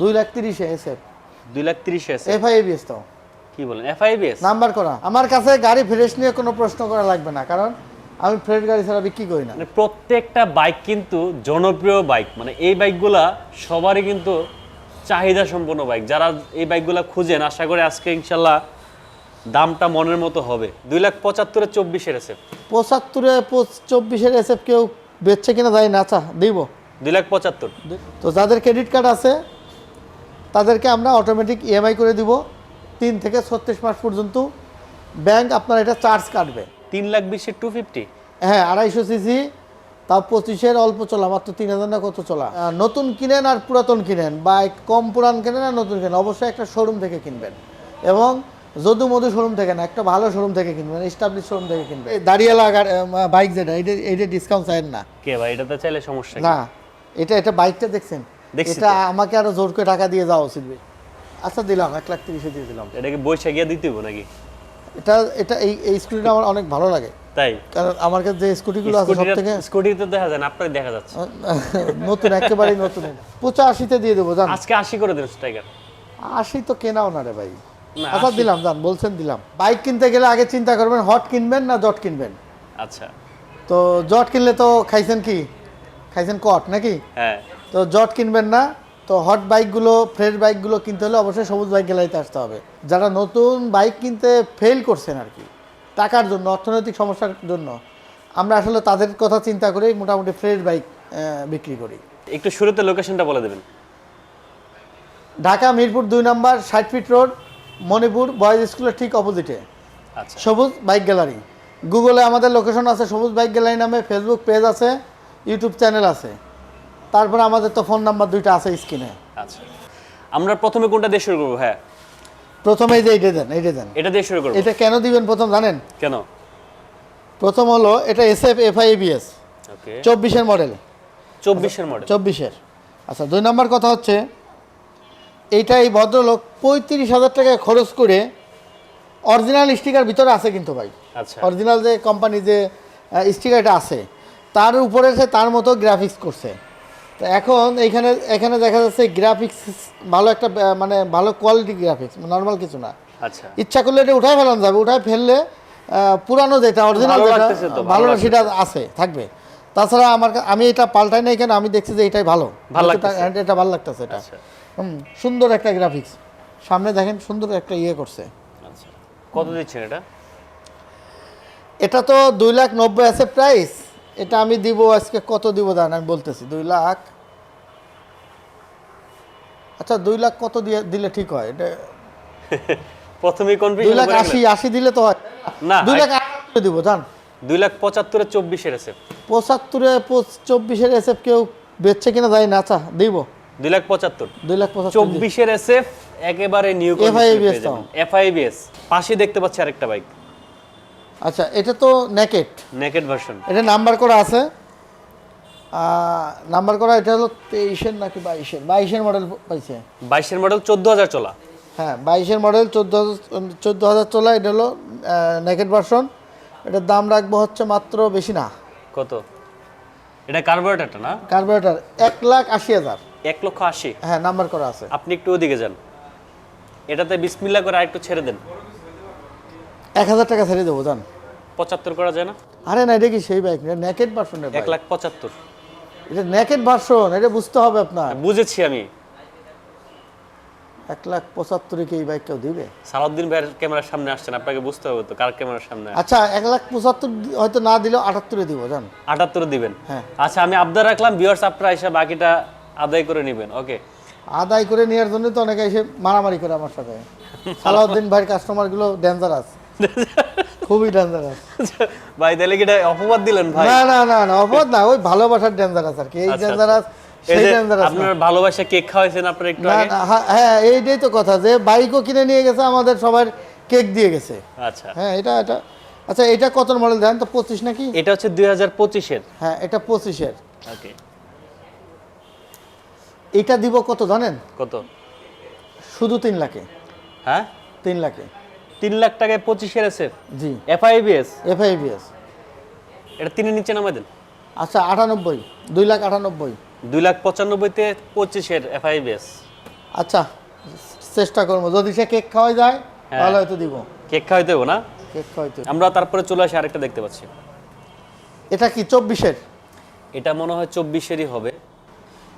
দুই লাখ তিরিশে এসএফ। দুই লাখ তিরিশ আছে এফআইবিএস তো। কি বলেন? এফআইবিএস? নাম্বার করা। আমার কাছে গাড়ি ফ্রেশ নিয়ে কোনো প্রশ্ন করা লাগবে না কারণ আমি ফ্রেশ গাড়ি ছাড়া বিক্রি করি না। মানে প্রত্যেকটা বাইক কিন্তু জনপ্রিয় বাইক। মানে এই বাইকগুলা সবারই কিন্তু চাহিদা সম্পন্ন বাইক। যারা এই বাইকগুলা খুঁজেন আশা করি আজকে ইনশাল্লাহ দামটা মনের মতো হবে। দুই লাখ পঁচাত্তরে চব্বিশের আছে পঁচাত্তরে চব্বিশের এসএফ কেউ বেচছে কিনা জানি না। আচ্ছা দিব। দুই লাখ পঁচাত্তর। তো যাদের ক্রেডিট কার্ড আছে তাদেরকে আমরা অটোমেটিক ইএমআই করে দিব। তিন থেকে ছত্রিশ মাস পর্যন্ত ব্যাংক আপনার এটা চার্জ কাটবে। তিন লাখ বিশের টু ফিফটি হ্যাঁ আড়াইশো সিসি তাও পঁচিশের অল্প চলা মাত্র তিন হাজার না কত চলা? নতুন কিনেন আর পুরাতন কিনেন বা কম পুরান কিনেন আর নতুন কিনেন অবশ্যই একটা শোরুম থেকে কিনবেন। এবং যদু মধু শোরুম থেকে না একটা ভালো শোরুম থেকে কিনবেন স্টাবলিশ শোরুম থেকে কিনবেন। দাঁড়িয়ালা বাইক যেটা এটা এটা ডিসকাউন্ট চাইেন না। কে ভাই এটাতে চাইলে সমস্যা না এটা এটা বাইকটা দেখছেন? দেখছি এটা আমাকে আরও জোর করে টাকা দিয়ে যাওয়া উচিত আচ্ছা দিলাম এক লাখ তিরিশে দিয়ে দিলাম। এটাকে বৈশা গিয়ে দিতে হবে নাকি? এটা এটা এই এই স্কুটিটা আমার অনেক ভালো লাগে। তাই? কারণ আমার কাছে যে স্কুটিগুলো আছে সব থেকে স্কুটিতে দেখা যায় না আপনার দেখা যাচ্ছে। নতুন একেবারেই নতুন। পঁচাশিতে দিয়ে দেবো জান। আজকে আশি করে দেন স্ট্রাইকার আশি তো কেনাও না রে ভাই। আচ্ছা দিলাম জান বলছেন দিলাম। বাইক কিনতে গেলে আগে চিন্তা করবেন হট কিনবেন না জট কিনবেন? আচ্ছা। তো জট কিনলে তো খাইছেন কি? খাইছেন কট নাকি? হ্যাঁ। তো জট কিনবেন না তো হট বাইকগুলো ফ্রেশ বাইকগুলো কিনতে হলে অবশ্যই সবুজ বাইক গ্যালারিতে আসতে হবে। যারা নতুন বাইক কিনতে ফেল করছেন আর কি টাকার জন্য অর্থনৈতিক সমস্যার জন্য আমরা আসলে তাদের কথা চিন্তা করেই মোটামুটি ফ্রেশ বাইক বিক্রি করি। একটু শুরুতে লোকেশনটা বলে দেবেন। ঢাকা মিরপুর দুই নম্বর ষাট ফিট রোড মণিপুর বয়েজ স্কুলের ঠিক অপোজিটে আচ্ছা। সবুজ বাইক গ্যালারি গুগলে আমাদের লোকেশন আছে সবুজ বাইক গ্যালারি নামে ফেসবুক পেজ আছে ইউটিউব চ্যানেল আছে। তারপরে আমাদের তো ফোন নাম্বার দুইটা আছে স্ক্রিনে। আচ্ছা। আমরা প্রথমে কোনটা দিয়ে শুরু করব হ্যাঁ? প্রথমে যে এইটা দেন এইটা দেন। এটা দিয়ে শুরু করব। এটা কেন দিবেন প্রথম জানেন? কেন? প্রথম হলো এটা S F F I ABS চব্বিশের মডেল। চব্বিশের মডেল। চব্বিশের। আচ্ছা দুই নম্বর কথা হচ্ছে এইটা এই ভদ্রলোক পঁয়ত্রিশ হাজার টাকা খরচ করে অরিজিনাল স্টিকার ভিতরে আছে কিন্তু ভাই। আচ্ছা। অরিজিনাল যে কোম্পানি যে স্টিকারটা আছে তার উপরে সে তার মতো গ্রাফিক্স করছে। তো এখন এখানে এখানে দেখা যাচ্ছে গ্রাফিক্স ভালো একটা মানে ভালো কোয়ালিটি গ্রাফিক্স নর্মাল কিছু না। আচ্ছা। ইচ্ছা করলে এটা উঠায় ফেলানো যাবে উঠাই ফেললে পুরানো যেটা অরিজিনাল যেটা ভালো সেটা আছে থাকবে। তাছাড়া আমার আমি এটা পাল্টাই নাই কেন আমি দেখছি যে এটাই ভালো। এটা ভালো লাগতেছে এটা। আচ্ছা। হুম, সুন্দর একটা গ্রাফিক্স সামনে দেখেন সুন্দর একটা ইয়ে করছে। আচ্ছা। কত দিচ্ছেন এটা? এটা তো দুই লাখ নব্বই আছে প্রাইস এটা আমি দিব আজকে কত দিব জান আমি বলতেছি দুই লাখ। আচ্ছা দুই লাখ কত দিয়ে দিলে ঠিক হয়? এটা প্রথমেই দুই লাখ আশি আশি দিলে তো হয়। না দুই লাখ আটাত্তরে দিব জান। দুই লাখ পঁচাত্তরে চব্বিশের আছে পঁচাত্তরে পঁচ- চব্বিশের এসএফ কেউ বেচছে কিনা জানি না। আচ্ছা দিব। দুই লাখ পঁচাত্তর। দুই লাখ চব্বিশের এস এফ একেবারে নিউ তাও। এফআইবিএস পাশে দেখতে পাচ্ছি আরেকটা বাইক আচ্ছা এটা তো নেকেট নেকেড ভার্সন এটা নাম্বার করা আছে। নাম্বার করা এটা হলো তেইশের নাকি বাইশের? বাইশের মডেল পাইছে। বাইশের মডেল চোদ্দ হাজার চলা। হ্যাঁ বাইশের মডেল চোদ্দ চোদ্দ হাজার চলা এটা হলো নেকেট ভার্সন এটার দাম রাখব হচ্ছে মাত্র বেশি না। কত? এটা কার্বোরেটারটা না? কার্বোরেটার এক লাখ আশি হাজার। এক লক্ষ আশি। হ্যাঁ নাম্বার করা আছে। আপনি একটু ওদিকে যান। এটাতে বিসমিল্লা করে আরেকটু ছেড়ে দেন। এক হাজার টাকা ছেড়ে দেবো জান। পঁচাত্তর করা যায় না? আরে না এটা কি সেই বাইক নেকেট ভার্সন এক লাখ পঁচাত্তর। এটা নেকেট ভার্সন এটা বুঝতে হবে আপনার। বুঝেছি আমি। এক লাখ পঁচাত্তরে কি এই বাইক কেউ দিবে? সালাউদ্দিন ভাইয়ের ক্যামেরার সামনে আসছেন আপনাকে বুঝতে হবে তো কার ক্যামেরার সামনে আচ্ছা এক লাখ পঁচাত্তর হয়তো না দিলেও আটাত্তরে দিব জান। আটাত্তর দিবেন? হ্যাঁ। আচ্ছা আমি আবদার রাখলাম ভিউয়ার্স আপনারা এসে বাকিটা আদায় করে নেবেন ওকে আদায় করে নেওয়ার জন্য তো অনেকে এসে মারামারি করে আমার সাথে। সালাউদ্দিন ভাইয়ের কাস্টমারগুলো ডেঞ্জারাস খুবই ডেঞ্জারাস ভাই তাহলে কি এটা অপবাদ দিলেন ভাই? না না না না অপরাধ না ওই ভালোবাসার ডেঞ্জারাস আর কি। এই আচ্ছা, ডেঞ্জারাস সেই ডেঞ্জারাস আপনার ভালোবাসা কেক খাওয়াইছেন আপনার একটু আগে? না হ্যাঁ, হ্যাঁ এইটাই তো কথা যে বাইকও কিনে নিয়ে গেছে আমাদের সবার কেক দিয়ে গেছে। আচ্ছা। হ্যাঁ এটা এটা আচ্ছা এটা কত মডেল দেন? তো পঁচিশ নাকি? এটা হচ্ছে দুই হাজার পঁচিশের। হ্যাঁ এটা পঁচিশের। ওকে। এটা দিব কত জানেন? কত? শুধু তিন লাখে। হ্যাঁ? তিন লাখে। তিন লাখ টাকায় পঁচিশের এসে জি। এফআইবিএস এফআইবিএস এটা তিনি নিচে নামাই দেন। আচ্ছা আটানব্বই। দুই লাখ আটানব্বই। দুই লাখ পঁচানব্বইতে পঁচিশের এফআইবিএস আচ্ছা চেষ্টা করব। যদি সে কেক খাওয়াই যায় হ্যাঁ। তাহলে হয়তো দিব। কেক খাওয়াই দেবো না? কেক খাওয়াইতে। আমরা তারপরে চলে আসি আরেকটা দেখতে পাচ্ছি। এটা কি চব্বিশের? এটা মনে হয় চব্বিশেরই হবে।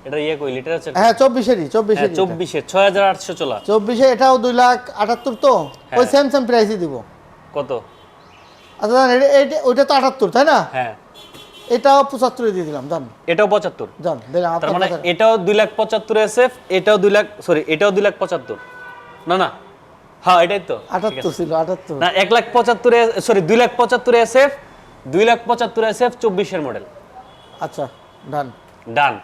এটা ইয়ে কই লিটার আছে হ্যাঁ চব্বিশেরই হ্যাঁ চব্বিশের চব্বিশের ছয় হাজার আটশো চলা। চব্বিশে এটাও দুই লাখ আটাত্তর তো। ওই সেম সেম প্রাইসই দিব। কত? আচ্ছা এটা- এটা- ওইটা তো আটাত্তর তাই না? হ্যাঁ। এটাও পঁচাত্তরে দিয়ে দিলাম জান। এটাও পঁচাত্তর? জান তার মানে এটাও দুই লাখ পঁচাত্তর এসএফ এটাও দুই লাখ সরি এটাও দুই লাখ পঁচাত্তর। না না। হ্যাঁ এটাই তো। ঠিক আটাত্তর আছে। ছিল আটাত্তর। না এক লাখ পঁচাত্তর সরি দুই লাখ পঁচাত্তর এসএফ দুই লাখ পঁচাত্তর এসএফ চব্বিশের মডেল আচ্ছা ডান ডান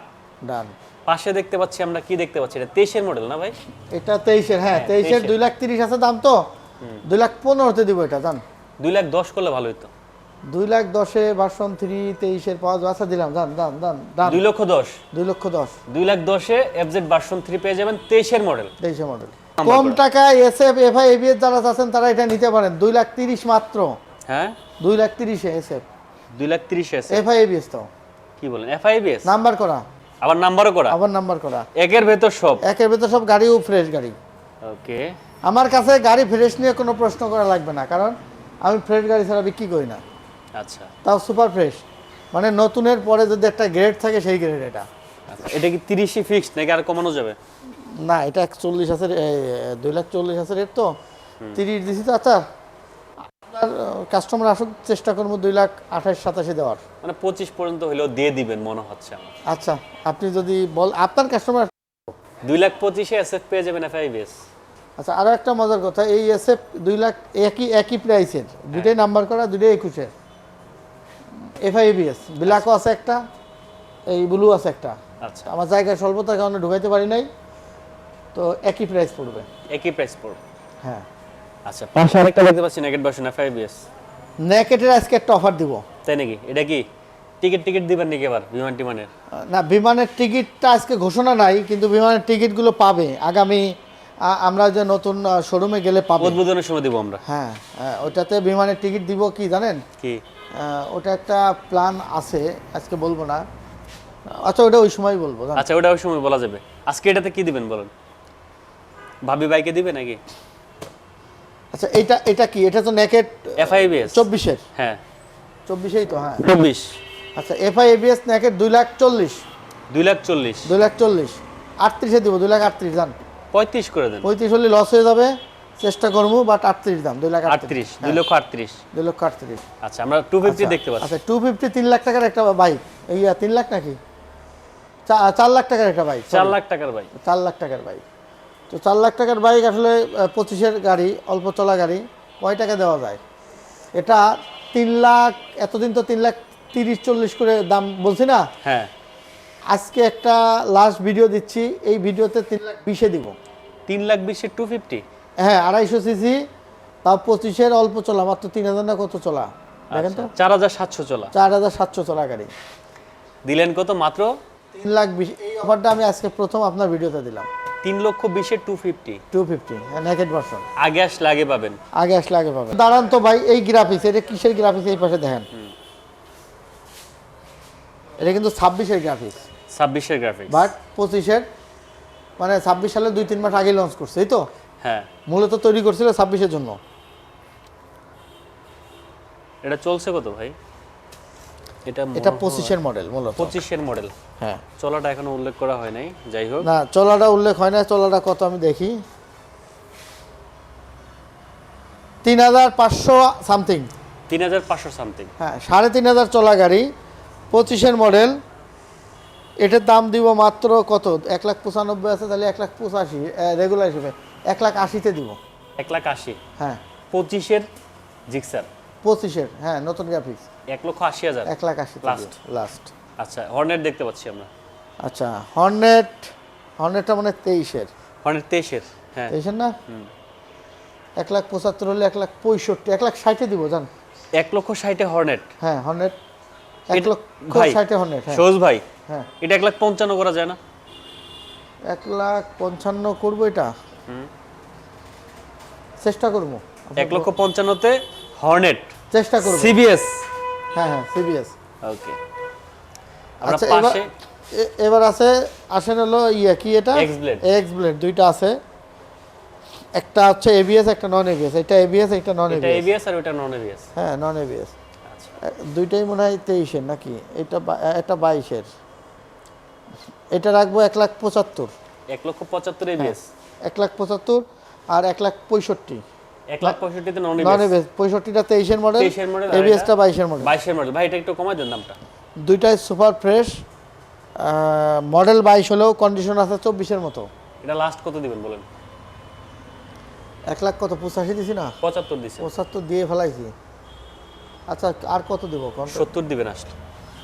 ডান। পাশে দেখতে পাচ্ছি আমরা কি দেখতে পাচ্ছি? এটা তেইশের মডেল না ভাই? এটা তেইশের হ্যাঁ তেইশের 23 দুই লাখ তিরিশ আছে দাম তো। দুই লাখ পনেরোতে দিব এটা জান। দুই লাখ দশ করলে ভালো হতো দুই লাখ দশে ভার্সন থ্রি তেইশের পাওয়া আচ্ছা দিলাম দান দান দান দান দুই লক্ষ দশ। দুই লক্ষ দশ। দুই লাখ দশে এফজেড ভার্সন থ্রি পেয়ে যাবেন তেইশের মডেল তেইশে মডেল কম টাকায় S F F I ABS যারা আছেন তারা এটা নিতে পারেন। দুই লাখ তিরিশ মাত্র। হ্যাঁ? দুই লাখ তিরিশে এস এফ দুই লাখ তিরিশ এসে এফ আই এবিএস তো। কি বলেন? এফআইবিএস নাম্বার করা। আবার নাম্বারও করা? আবার নাম্বার করা। একের ভেতর সব? একের ভেতর সব গাড়িও ফ্রেশ গাড়ি। ওকে আমার কাছে গাড়ি ফ্রেশ নিয়ে কোনো প্রশ্ন করা লাগবে না কারণ আমি ফ্রেশ গাড়ি ছাড়া বিক্রি করি না। আচ্ছা। তাও সুপার ফ্রেশ মানে নতুনের পরে যদি একটা গ্রেড থাকে সেই গ্রেড এটা। আচ্ছা এটা কি তিরিশই ফিক্সড নাকি আর কমানো যাবে? না এটা চল্লিশ আছে দুই লাখ চল্লিশ আছে রেট তো তিরিশ দিছি তো আচ্ছা কাস্টমার আসুক চেষ্টা করব দুই লাখ আঠাশ সাতাশে দেওয়ার। মানে পঁচিশ পর্যন্ত হলেও দিয়ে দিবেন মনে হচ্ছে আমার। আচ্ছা আপনি যদি বল আপনার কাস্টমার দুই লাখ পঁচিশে এসএফ পেয়ে যাবেন এফআইবিএস আচ্ছা আরও একটা মজার কথা এই এসএফ দুই লাখ একই একই প্রাইসের দুইটাই নাম্বার করা দুটাই একুশের। এফআইবিএস ব্ল্যাকও আছে একটা এই ব্লু আছে একটা। আচ্ছা। আমার জায়গায় স্বল্পতার কারণে ঢুকাইতে পারি নাই তো একই প্রাইস পড়বে। একই প্রাইস পড়বে। হ্যাঁ। আচ্ছা পাশে আরেকটা দেখতে পাচ্ছি নেগেট ভার্সন এফআইবিএস নেকেটের আজকে একটা অফার দিব। তাই নাকি? এটা কি? টিকিট টিকিট দিবেন নাকি এবার বিমান টিমানের? না বিমানের টিকিটটা আজকে ঘোষণা নাই কিন্তু বিমানের টিকিটগুলো পাবে। আগামী আমরা যে নতুন শোরুমে গেলে পাবো। উদ্বোধনের সময় দিব আমরা। হ্যাঁ হ্যাঁ, ওটাতে বিমানের টিকিট দিব কি জানেন? কি? ওটা একটা প্ল্যান আছে আজকে বলব না। আচ্ছা ওটা ওই সময় বলব আচ্ছা ওটা ওই সময় বলা যাবে। আজকে এটাতে কি দিবেন বলেন? ভাবি বাইকে দিবে নাকি? আচ্ছা এটা এটা কি? এটা তো নেকেট এফআইবিএস চব্বিশের? হ্যাঁ। চব্বিশেই তো হ্যাঁ। চব্বিশ। আচ্ছা এফআই এবিএস নেকেট দুই লাখ চল্লিশ। দুই লাখ চল্লিশ। দুই লাখ চল্লিশ। আটত্রিশে দিব দুই লাখ আটত্রিশ দাম পঁয়ত্রিশ করে দেন। পঁয়ত্রিশ হলে লস হয়ে যাবে চেষ্টা করব বাট আটত্রিশ দাম দুই লাখ আটত্রিশ। দুই লক্ষ আটত্রিশ। দুই লক্ষ আটত্রিশ। আচ্ছা আমরা টু ফিফটি দেখতে পাচ্ছি। আচ্ছা টু ফিফটি তিন লাখ টাকার একটা বাইক এই তিন লাখ নাকি? চার লাখ টাকার একটা বাইক চার লাখ টাকার বাইক চার লাখ টাকার বাইক তো চার লাখ টাকার বাইক আসলে পঁচিশের গাড়ি অল্প চলা গাড়ি কয় টাকা দেওয়া যায়? এটা তিন লাখ এতদিন তো তিন লাখ তিরিশ চল্লিশ করে দাম বলছি না? হ্যাঁ। আজকে একটা লাস্ট ভিডিও দিচ্ছি এই ভিডিওতে তিন লাখ বিশে দিব। তিন লাখ বিশে টু ফিফটি হ্যাঁ আড়াইশো সিসি তাও পঁচিশের অল্প চলা মাত্র তিন হাজার না কত চলা? দেখেন তো। চার হাজার সাতশো চলা। চার হাজার সাতশো চলা গাড়ি। দিলেন কত মাত্র? তিন লাখ বিশ এই অফারটা আমি আজকে প্রথম আপনার ভিডিওতে দিলাম। তিন লক্ষ বিশের two fifty two fifty naked version আগে আসলে আগে পাবেন। আগে আসলে আগে পাবেন। দাঁড়ান তো ভাই এই গ্রাফিক্স এটা কিসের গ্রাফিক্স এই পাশে দেখেন। এটা কিন্তু ছাব্বিশের গ্রাফিক্স ছাব্বিশের গ্রাফিক্স বাট পঁচিশের মানে ছাব্বিশ সালে দুই তিন মাস আগে লঞ্চ করছে এই তো? হ্যাঁ। মূলত তৈরি করছিল ছাব্বিশের জন্য। এটা চলছে কত ভাই? এটা এটা পঁচিশের মডেল মূলত পঁচিশের মডেল হ্যাঁ। চলাটা এখনও উল্লেখ করা হয় নাই যাই হোক। না চলাটা উল্লেখ হয় না চলাটা কত আমি দেখি। তিন হাজার পাঁচশো সামথিং তিন হাজার পাঁচশো সামথিং হ্যাঁ সাড়ে তিন হাজার চলা গাড়ি পঁচিশের মডেল এটার দাম দিব মাত্র কত? এক লাখ পঁচানব্বই আছে তাহলে এক লাখ পঁচাশি রেগুলার হিসেবে। এক লাখ আশিতে দিব। এক লাখ আশি। হ্যাঁ। পঁচিশের জিক্সার। পঁচিশের হ্যাঁ নতুন গ্রাফিক্স এক লক্ষ আশি হাজার? এক লাখ আশি Last. লাস্ট আচ্ছা হর্নেট দেখতে পাচ্ছি আমরা। আচ্ছা হর্নেট হর্নেটটা মানে তেইশের। হর্নেট তেইশের হ্যাঁ। তেইশের না? এক লাখ পঁচাত্তর হলে এক লাখ পঁয়ষট্টি এক লাখ ষাটে দিব জান। এক লক্ষ ষাটে হর্নেট হ্যাঁ হর্নেট এক লক্ষ ষাটে হর্নেট হ্যাঁ। ভাই হ্যাঁ। এটা এক লাখ পঞ্চান্ন করা যায় না? এক লাখ পঞ্চান্ন করব এটা। হুম। চেষ্টা করব। এক লক্ষ পঞ্চান্নতে হর্নেট চেষ্টা করব। সিবিএস হ্যাঁ হ্যাঁ সিবিএস ওকে আমরা আচ্ছা এবার পাশে এবার আছে আসেন হলো ইয়ে কি এটা। এক্স ব্লেড দুইটা আছে। একটা হচ্ছে এবিএস একটা নন এবিএস এটা এবিএস একটা নন এবিএস এটা এবিএস এবিএস আর ওটা নন এবিএস হ্যাঁ নন এবিএস আচ্ছা। দুইটাই মনে হয় তেইশের নাকি? এটা এটা বাইশের। এটা রাখব এক লাখ পঁচাত্তর। এক লক্ষ পঁচাত্তর এবিএস এক লাখ পঁচাত্তর আর এক লাখ পঁয়ষট্টি। এক লাখ পঁয়ষট্টিতে নন এবিএস পঁয়ষট্টিটা তেইশের মডেল 23 এর এবিএসটা বাইশের মডেল বাইশের মডেল ভাই এটা একটু কমাই দেন দামটা। দুইটাই সুপার ফ্রেশ মডেল বাইশ হলেও কন্ডিশন আছে চব্বিশের মতো। এটা লাস্ট কত দিবেন বলেন? এক লাখ কত পঁচাশি দিছি না? পঁচাত্তর দিছে। পঁচাত্তর দিয়ে ফেলাইছি। আচ্ছা আর কত দেবো? সত্তর দিবেন আসলে।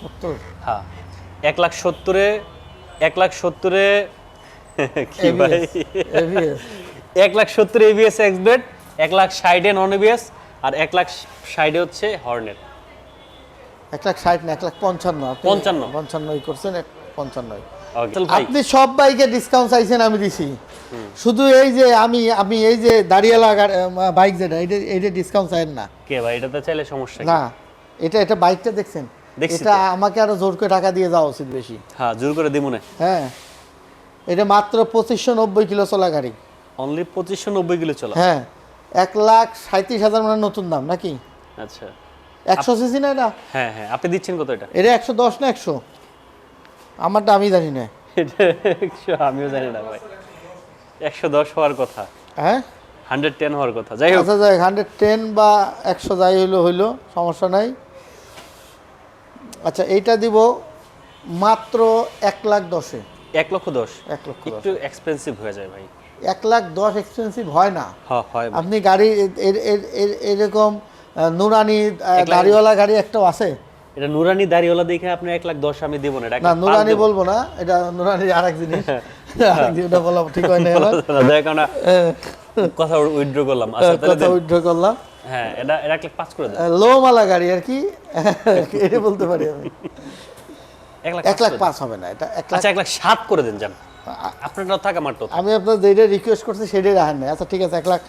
সত্তর? হ্যাঁ। এক লাখ সত্তরে এক লাখ সত্তরে কি ভাই? এক লাখ সত্তর এবিএস এক্সবেট এক লাখ ষাটে নন এবিএস আর এক লাখ ষাটে হচ্ছে হর্নেট এক লাখ ষাট না এক লাখ পঞ্চান্ন। পঞ্চান্ন। পঞ্চান্নই করছেন এক পঞ্চান্নই। আপনি সব বাইকে ডিসকাউন্ট চাইছেন আমি দিছি। শুধু এই যে আমি আমি এই যে দাঁড়িয়ালা বাইক যেটা এইটা এইটা ডিসকাউন্ট চাইেন না। কে ভাই এটাতে চাইলে সমস্যা না এটা এটা বাইকটা দেখছেন? দেখছি এটা আমাকে আরও জোর করে টাকা দিয়ে যাওয়া উচিত বেশি। হ্যাঁ জোর করে দিব না। হ্যাঁ। এটা মাত্র পঁচিশশো নব্বই কিলো চলা গাড়ি। অনলি পঁচিশশো নব্বই কিলো চলা। হ্যাঁ। এক লাখ সাঁত্রিশ হাজার মানে নতুন দাম নাকি? আচ্ছা। একশো সিসি না এটা? হ্যাঁ হ্যাঁ আপনি দিচ্ছেন কত এটা? এটা একশো দশ না একশো? আমারটা আমি জানি না। আমিও জানি না ভাই। একশো দশ হওয়ার কথা। হ্যাঁ? হান্ড্রেড টেন হওয়ার কথা। যাই হোক। আচ্ছা যাই হান্ড্রেড টেন বা একশো যাই হইল হইল সমস্যা নাই। আচ্ছা এইটা দিব মাত্র এক লাখ দশে। এক লক্ষ দশ। এক লক্ষ একটু এক্সপেন্সিভ হয়ে যায় ভাই। এক লাখ দশ এক্সপেন্সিভ হয় না। হ্যাঁ হয়। আপনি গাড়ি এরকম নুরানি গাড়িওয়ালা গাড়ি একটাও আছে? এটা নুরানি দাড়িওয়ালা দেখে আপনি এক লাখ দশ আমি দেবো না না নুরানি বলব না এটা নুরানি আরেক জিনিস। জিনিস, ওটা বলা ঠিক হয় না কথা উইথড্র করলাম। আচ্ছা কথা উইথড্র করলাম। হ্যাঁ এটা এটা এক লাখ পাঁচ করে লো মালা গাড়ি আর কি? এটা বলতে পারি আমি। এক লাখ পাঁচ হবে না এটা এক লাখ আচ্ছা এক লাখ সাত করে দেন যান। আপনারটা থাক আমার তো? আমি আপনার যেটা রিকোয়েস্ট করছি সেটাই রাখেন না আচ্ছা ঠিক আছে এক লাখ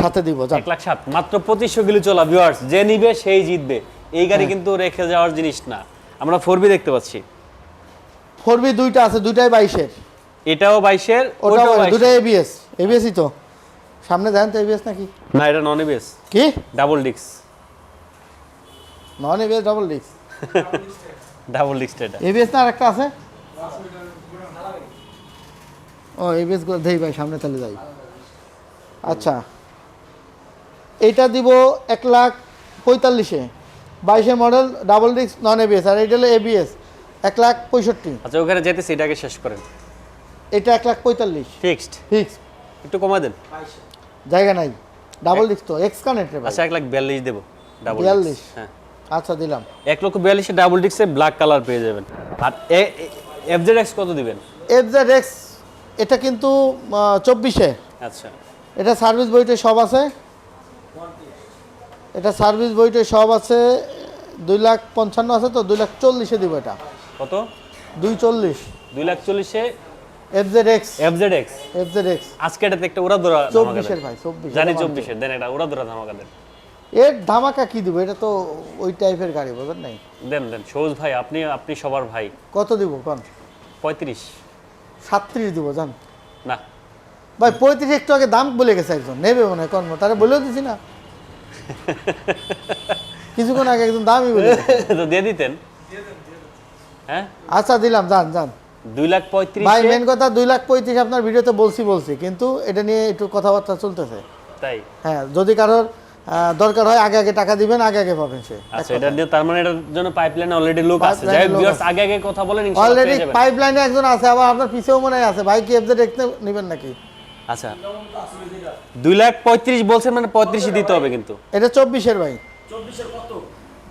সাথে দিব যান। এক লাখ সাত। মাত্র পঁচিশশো কিলো চলা ভিউয়ার্স যে নিবে সেই জিতবে। এই গাড়ি কিন্তু রেখে যাওয়ার জিনিস না। আমরা ফোর বি দেখতে পাচ্ছি। ফোর বি দুইটা আছে দুইটাই বাইশের। এটাও বাইশের ওটাও দুটাই এবিএস এবিএসই তো। সামনে দেন তো এবিএস নাকি? না এটা নন এবিএস কি? Double discs non ABS double disc double discs এটা। এবিএস না আরেকটা আছে? ও এবিএসগুলো দেই ভাই সামনে তাহলে যাই। আচ্ছা। এইটা দিব এক লাখ পঁয়তাল্লিশে। বাইশে model double disc non ABS আর এটা হলো এবিএস এক লাখ পঁয়ষট্টি। আচ্ছা ওখানে যেতেছি এটাকে শেষ করেন। এটা এক লাখ পঁয়তাল্লিশ। ফিক্সড? ফিক্স একটু কমা দেন। জায়গা নাই। ডাবল ডিস্ক তো এক্স কানেক্টে আচ্ছা এক লাখ বিয়াল্লিশ দেবো ডাবল বিয়াল্লিশ? হ্যাঁ। আচ্ছা দিলাম। এক লক্ষ বিয়াল্লিশে ডাবল ডিক্সে ব্ল্যাক কালার পেয়ে যাবেন। আর এফজেড এক্স কত দিবেন? এফ জেড এক্স এটা কিন্তু চব্বিশে। আচ্ছা। এটা সার্ভিস বইটে সব আছে। এটা সার্ভিস বইটে সব আছে দুই লাখ পঞ্চান্ন আছে তো দুই লাখ চল্লিশে দিব এটা। কত? দুই চল্লিশ। দুই লাখ চল্লিশে? আজকে এটাতে একটা উড়া ধরা চব্বিশের ভাই চব্বিশ। জানি চব্বিশের দেন উড়া ধরা ধামাকা দেন। এর ধামাকা কি দিব? এটা তো ওই টাইপের গাড়ি বোঝেন নাই? দেন দেন ভাই আপনি আপনি সবার ভাই। কত দিব কন পঁয়ত্রিশ। সাতত্রিশ দিব জান। না। ভাই পঁয়ত্রিশ একটু আগে দাম বলে গেছে একজন নেবে মনে হয় কর্ম। তারা বলেও দিছি না। কিছুক্ষণ আগে একজন দামই বলে তো দিয়ে দিতেন। হ্যাঁ? আচ্ছা দিলাম যান যান দুই লাখ পঁয়ত্রিশ? ভাই মেন কথা দুই লাখ পঁয়ত্রিশ আপনার ভিডিওতে বলছি বলছি কিন্তু এটা নিয়ে একটু কথাবার্তা চলতেছে। তাই? হ্যাঁ যদি কারোর দরকার হয় আগে আগে টাকা দিবেন আগে আগে পাবেন সে। আচ্ছা এটা দিয়ে তার মানে এটার জন্য পাইপলাইন অলরেডি লোক আছে। যাই ভিউয়ার্স আগে আগে কথা বলেন ইনশাআল্লাহ অলরেডি পেয়ে যাবেন। পাইপ লাইনে একজন আছে আবার আপনার পিছেও মনে হয় আছে। ভাই কি এফজেড দেখতে নেবেন নাকি? আচ্ছা। দুই লাখ পঁয়ত্রিশ বলছেন মানে পঁয়ত্রিশই দিতে হবে কিন্তু। এটা চব্বিশের ভাই।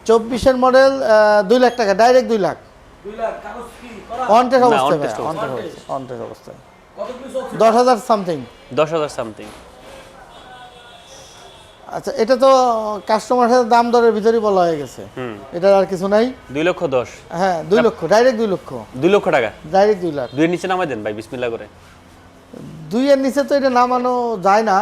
চব্বিশের মডেল দুই লাখ টাকা ডাইরেক্ট দুই লাখ। অনটেস না, অবস্থায় on ভাই test অনটেস অবস্থায়। অনটেস অবস্থায় দশ হাজার সামথিং দশ হাজার সামথিং আচ্ছা এটা তো কাস্টমার সাথে দাম দরের ভিতরেই বলা হয়ে গেছে। হুম। এটা আর কিছু নাই? দুই লক্ষ দশ। হ্যাঁ দুই লক্ষ ডাইরেক্ট দুই লক্ষ। দুই লক্ষ টাকা? ডাইরেক্ট দুই লাখ। দুইয়ের নিচে নামাই দেন ভাই বিসমিল্লা করে। দুইয়ের নিচে তো এটা নামানো যায় না।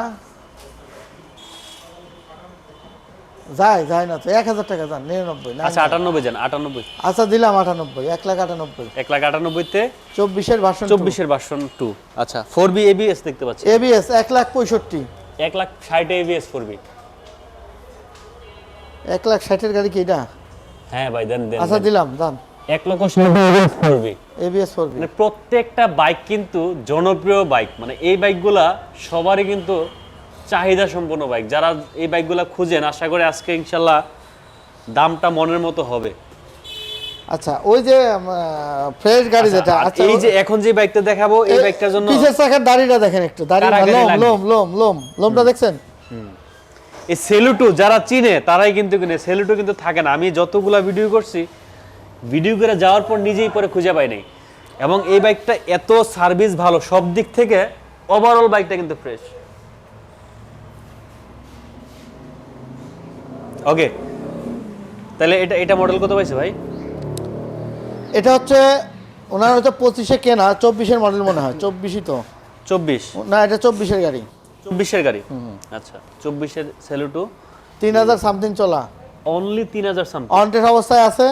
যায় যায় না তো। এক হাজার টাকা যান নিরানব্বই না আচ্ছা আটানব্বই যান আটানব্বই। আচ্ছা দিলাম আটানব্বই এক লাখ আটানব্বই। এক লাখ আটানব্বইতে চব্বিশের ভার্সন চব্বিশের ভার্সন টু আচ্ছা ফোর বি এবিএস দেখতে পাচ্ছি। এবিএস এক লাখ পঁয়ষট্টি। এক লাখ ষাট এবিএস ফোর বি এক লাখ ষাটের গাড়ি কি এটা? হ্যাঁ ভাই দেন দেন আচ্ছা দিলাম দাম। এক লক্ষ ABS four B. ABS four মানে প্রত্যেকটা বাইক কিন্তু জনপ্রিয় বাইক। মানে এই বাইকগুলা সবারই কিন্তু চাহিদা সম্পন্ন বাইক। যারা এই বাইকগুলা খুঁজেন আশা করি আজকে ইনশাল্লাহ দামটা মনের মতো হবে। আচ্ছা ওই যে ফ্রেশ গাড়ি যেটা আচ্ছা এই যে এখন যে বাইকটা দেখাবো এই বাইকটার জন্য পিছের চাকার দাড়িটা দেখেন একটু দাড়ি লোম। লোম লোম লোম লোমটা দেখছেন? এই সেলুটু যারা চিনে তারাই কিন্তু কিনে। সেলুটু কিন্তু থাকে না। আমি যতগুলা ভিডিও করছি ভিডিও করে যাওয়ার পর নিজেই পরে খুঁজে পাই নাই। এবং এই বাইকটা এত সার্ভিস ভালো সব দিক থেকে ওভারঅল বাইকটা কিন্তু ফ্রেশ ওকে তাহলে এটা এটা মডেল কত পাইছে ভাই? এটা হচ্ছে ওনার হচ্ছে পঁচিশে কেনা চব্বিশের মডেল মনে হয় চব্বিশই তো। চব্বিশ। না এটা চব্বিশের গাড়ি। চব্বিশের গাড়ি? আচ্ছা চব্বিশের সেলুটু তিন হাজার সামথিং চলা। অনলি তিন হাজার সামথিং অনটেস অবস্থায় আছে।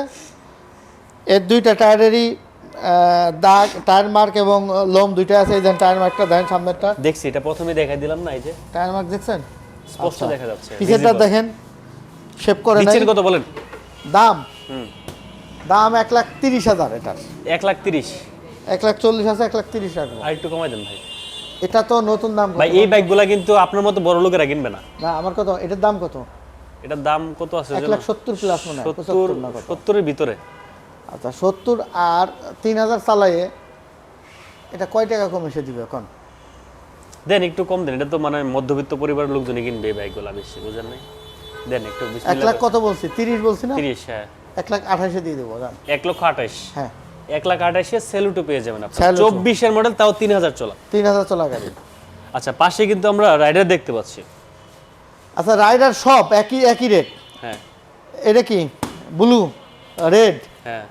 এর দুইটা টায়ারেরই দাগ টায়ার মার্ক এবং লোম দুইটা আছে। এই দেন টায়ার মার্কটা দেন সামনেরটা। দেখছি এটা প্রথমে দেখাই দিলাম না এই যে। টায়ার মার্ক দেখছেন? স্পষ্ট আচ্ছা। দেখা যাচ্ছে। পিছেরটা দেখেন। শেপ করে নাই। কত বলেন? দাম? হুম। দাম এক লাখ তিরিশ হাজার এটার। এক লাখ তিরিশ। এক লাখ চল্লিশ আছে এক লাখ তিরিশ রাখব। আর একটু কমাই দেন ভাই। এটা তো নতুন দাম ভাই এই বাইকগুলা কিন্তু আপনার মতো বড় লোকেরা কিনবে না। না আমার কত? এটার দাম কত? এটার দাম কত আছে এক লাখ সত্তর প্লাস মনে হয় সত্তর পঁচাত্তর না ভিতরে। আচ্ছা সত্তর আর তিন হাজার চালাইয়ে এটা কয় টাকা কমে দিবে এখন? দেন একটু কম দেন। এটা তো মানে মধ্যবিত্ত পরিবারের লোকজনই কিনবে এই বাইকগুলা বেশি বুঝেন নাই? দেন একটু এক লাখ কত বলছি? তিরিশ বলছি না? তিরিশ হ্যাঁ। এক লাখ আঠাশে দিয়ে দেবো জান। এক লক্ষ আঠাশ। হ্যাঁ। এক লাখ আঠাশে সেলুটো পেয়ে যাবেন আপনি চব্বিশের মডেল তাও তিন হাজার চলা। তিন হাজার চলা গাড়ি। আচ্ছা পাশে কিন্তু আমরা রাইডার দেখতে পাচ্ছি। আচ্ছা রাইডার সব একই একই রেট হ্যাঁ। এটা কি? ব্লু রেড হ্যাঁ।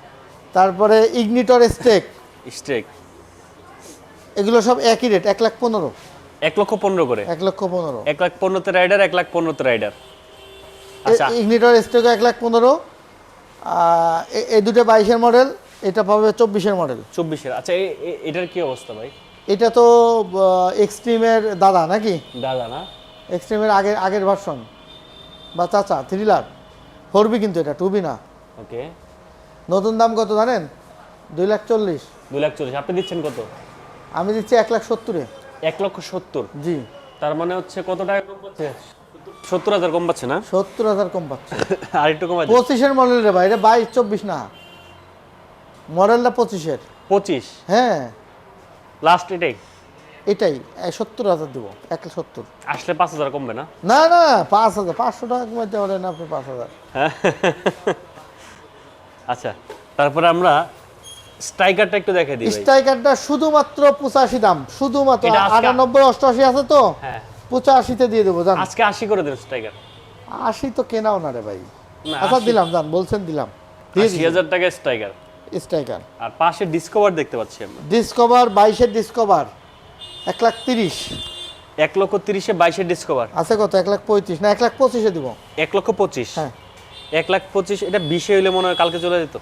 তারপরে ইগনিটর স্টেক স্ট্রেক এগুলো সব একই রেট এক লাখ পনেরো। এক লক্ষ পনেরো করে। এক লক্ষ পনেরো। এক লাখ পনেরোতে রাইডার এক লাখ পনেরোতে রাইডার আচ্ছা। ইগনিটর স্টেকও এক লাখ পনেরো। এই দুটো বাইশের মডেল এটা পাবে চব্বিশের মডেল চব্বিশের। আচ্ছা এটার কি অবস্থা ভাই? এটা তো এক্সট্রিমের দাদা নাকি? দাদা না? এক্সট্রিমের আগের আগের ভার্সন বা চাচা থ্রিলার ফোরবি কিন্তু এটা টুবি না। ওকে। নতুন দাম কত জানেন? দুই লাখ চল্লিশ। দুই লাখ চল্লিশ। আপনি দিচ্ছেন কত? আমি দিচ্ছি এক লাখ সত্তরে। এক লক্ষ সত্তর। জি। তার মানে হচ্ছে কত টাকা কম পাচ্ছে? সত্তর হাজার কম পাচ্ছে না? সত্তর হাজার কম পাচ্ছে। আর একটু দেন। পঁচিশের মডেল রে ভাই এটা বাইশ চব্বিশ না। মডেলটা পঁচিশের। পঁচিশ? হ্যাঁ। লাস্ট এটাই? এটাই সত্তর হাজার দেবো এক সত্তর। আসলে পাঁচ হাজার কমবে না? না না পাঁচ হাজার পাঁচশো টাকা কমাইতে পারেন আপনি পাঁচ হাজার। হ্যাঁ। আচ্ছা তারপরে আমরা স্ট্রাইকারটা একটু দেখে দিই ভাই। স্ট্রাইকারটা শুধুমাত্র পঁচাশি দাম শুধুমাত্র আটানব্বই অষ্টআশি আছে তো? হ্যাঁ। পঁচাশিতে দিয়ে দেবো জান। আজকে আশি করে দেন স্ট্রাইকার। আশি তো কেনাও না রে ভাই। আচ্ছা দিলাম জান বলছেন দিলাম। আশি হাজার টাকা স্ট্রাইকার। স্ট্রাইকার। আর পাশে ডিসকভার দেখতে পাচ্ছি আমরা। ডিসকভার বাইশের ডিসকভার এক লাখ তিরিশ। এক লক্ষ তিরিশে বাইশের ডিসকভার আছে কত? এক লাখ পঁয়ত্রিশ? না এক লাখ পঁচিশে দিব। এক লক্ষ পঁচিশ? হ্যাঁ। এক লাখ পঁচিশ এটা বিশে হইলে মনে হয় কালকে চলে যেত।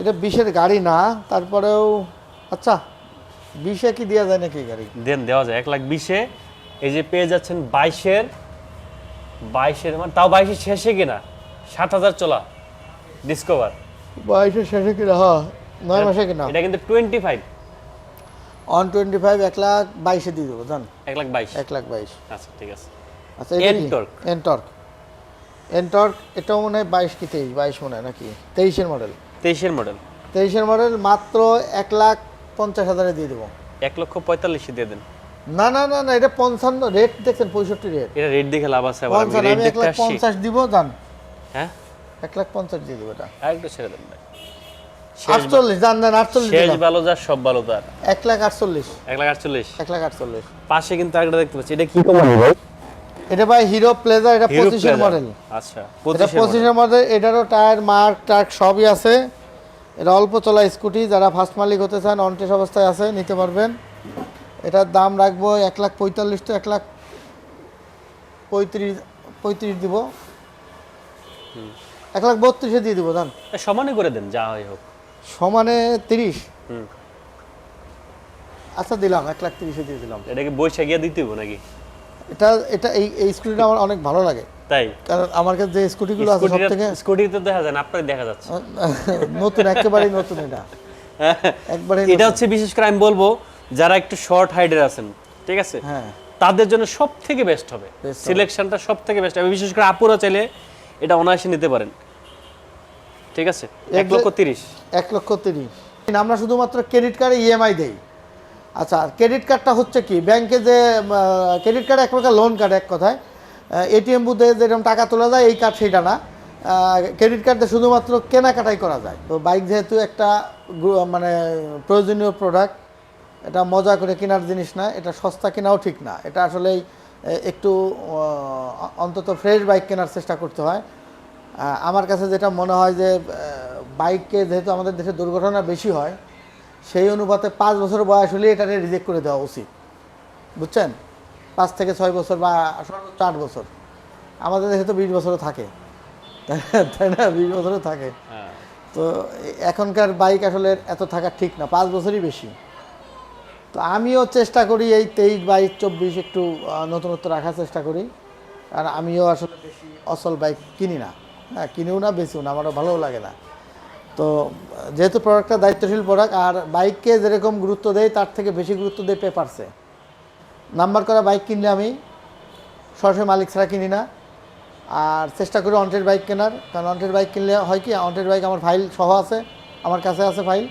এটা বিশের গাড়ি না তারপরেও আচ্ছা বিশে কি দেওয়া যায় নাকি গাড়ি? দেন দেওয়া যায়। এক লাখ বিশে এই যে পেয়ে যাচ্ছেন বাইশের বাইশের মানে তাও বাইশের শেষে কিনা? সাত হাজার চলা। ডিসকভার বাইশের শেষে কিনা হ্যাঁ নয় মাসে কিনা? এটা কিন্তু twenty five one twenty five এক লাখ বাইশে দিয়ে দেবো জান? এক লাখ বাইশ। এক লাখ বাইশ। আচ্ছা ঠিক আছে। আচ্ছা এটা কি? Ntorq। এনটর্ক এনটর্ক এটাও মনে হয় বাইশ কি তেইশ? বাইশ মনে হয় নাকি? তেইশের মডেল তেইশের মডেল তেইশের মডেল মাত্র এক লাখ পঞ্চাশ হাজারে দিয়ে দেবো। এক লক্ষ পঁয়তাল্লিশে দিয়ে দেন। না না না না এটা পঞ্চান্ন রেট দেখছেন পঁয়ষট্টি রেট এটা রেট দেখে লাভ আছে আমি এক লাখ পঞ্চাশ দিব জান। হ্যাঁ? এক লাখ পঞ্চাশ দিয়ে দেবো এটা। আর একটু ছেড়ে দেন ভাই। আটচল্লিশ জান জান আটচল্লিশ শেষ ভালো যার সব ভালো তার। এক লাখ আটচল্লিশ। এক লাখ আটচল্লিশ। এক লাখ আটচল্লিশ। পাশে কিন্তু আরেকটা দেখতে পাচ্ছি। এটা কি কোম্পানি ভাই? এটা ভাই হিরো প্লেজার এটা পঁচিশের মডেল আচ্ছা এটা পঁচিশের মডেল এটারও টায়ার মার্ক টার্ক সবই আছে। এটা অল্প চলা স্কুটি যারা ফার্স্ট মালিক হতে চান অনটেস অবস্থায় আছে নিতে পারবেন। এটার দাম রাখব এক লাখ পঁয়তাল্লিশ তো এক লাখ পঁয়ত্রিশ পঁয়ত্রিশ দিব। এক লাখ বত্রিশে দিয়ে দিব দান সমানে করে দেন যা হয় হোক। সমানে তিরিশ। আচ্ছা দিলাম এক লাখ তিরিশে দিয়ে দিলাম। এটাকে বৈশা গিয়ে দিতে হব নাকি? এটা এটা এই এই স্কুটিটা আমার অনেক ভালো লাগে। তাই? কারণ আমার কাছে যে স্কুটিগুলো আছে সব থেকে স্কুটিতে দেখা যায় না আপনার দেখা যাচ্ছে। নতুন একেবারেই নতুন এটা। একবারে এটা হচ্ছে বিশেষ করে আমি বলব যারা একটু শর্ট হাইডের আছেন ঠিক আছে? হ্যাঁ। তাদের জন্য সব থেকে বেস্ট হবে হবে। সিলেকশনটা সব থেকে বেস্ট হবে। বিশেষ করে আপুরা চাইলে এটা অনায়াসে নিতে পারেন। ঠিক আছে? এক লক্ষ তিরিশ। এক লক্ষ তিরিশ। আমরা শুধুমাত্র ক্রেডিট কার্ডে ইএমআই দেই। আচ্ছা ক্রেডিট কার্ডটা হচ্ছে কি? ব্যাংকে যে ক্রেডিট কার্ড এক প্রকার লোন কার্ড এক কথায়। এটিএম বুথে যেরকম টাকা তোলা যায় এই কার্ড সেটা না। ক্রেডিট কার্ডে শুধুমাত্র কেনাকাটাই করা যায়। তো বাইক যেহেতু একটা মানে প্রয়োজনীয় প্রোডাক্ট এটা মজা করে কেনার জিনিস না এটা সস্তা কেনাও ঠিক না। এটা আসলেই একটু অন্তত ফ্রেশ বাইক কেনার চেষ্টা করতে হয়। আমার কাছে যেটা মনে হয় যে বাইককে যেহেতু আমাদের দেশে দুর্ঘটনা বেশি হয় সেই অনুপাতে পাঁচ বছর বয়স হলে এটাকে রিজেক্ট করে দেওয়া উচিত। বুঝছেন? পাঁচ থেকে ছয় বছর বা সর্বোচ্চ আট বছর। আমাদের দেশে তো বিশ বছরও থাকে। তাই না? বিশ বছরও থাকে। হ্যাঁ। তো এখনকার বাইক আসলে এত থাকা ঠিক না। পাঁচ বছরই বেশি। তো আমিও চেষ্টা করি এই তেইশ বাইশ চব্বিশ একটু নতুনত্ব রাখার চেষ্টা করি। আর আমিও আসলে বেশি অসল বাইক কিনি না। হ্যাঁ কিনিও না বেশিও না, আমারও ভালোও লাগে না। তো, যেহেতু প্রোডাক্টটা দায়িত্বশীল প্রোডাক্ট আর বাইককে যেরকম গুরুত্ব দেয় তার থেকে বেশি গুরুত্ব দেয় পেপারসে নাম্বার করা বাইক কিনলে আমি সরাসরি মালিক ছাড়া কিনি না। আর চেষ্টা করি অন্টের বাইক কেনার, কারণ অন্টের বাইক কিনলে হয় কি অন্টের বাইক আমার ফাইল সহ আছে, আমার কাছে আছে ফাইল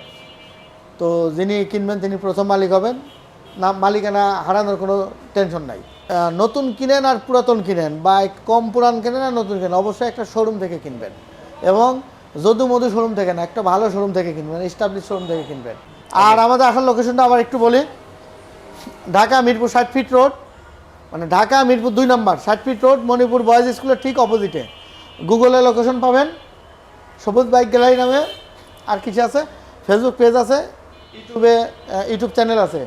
তো যিনি কিনবেন তিনি প্রথম মালিক হবেন। না মালিকানা হারানোর কোনো টেনশন নাই। নতুন কিনেন আর পুরাতন কিনেন বা এক- কম পুরান কেনেন আর নতুন কেনেন অবশ্যই একটা শোরুম থেকে কিনবেন। এবং যদু মধু শোরুম থেকে না একটা ভালো শোরুম থেকে কিনবেন স্টাবলিশ শোরুম থেকে কিনবেন। আর আমাদের আসল লোকেশনটা আবার একটু বলি। ঢাকা মিরপুর ষাট ফিট রোড মানে ঢাকা মিরপুর দুই নম্বর ষাট ফিট রোড মণিপুর বয়েজ স্কুলের ঠিক অপোজিটে গুগলে লোকেশন পাবেন সবুজ বাইক গ্যালারি নামে আর কিছু আছে ফেসবুক পেজ আছে ইউটিউবে ইউটিউব চ্যানেল আছে।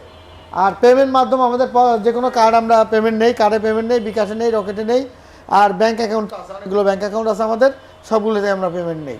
আর পেমেন্ট মাধ্যম আমাদের যে কোনো কার্ড আমরা পেমেন্ট নেই কার্ডে পেমেন্ট নেই, বিকাশে নেই রকেটে নেই, আর ব্যাঙ্ক অ্যাকাউন্ট আছে, অনেকগুলো ব্যাঙ্ক অ্যাকাউন্ট আছে আমাদের, সবগুলোতে আমরা পেমেন্ট নেই।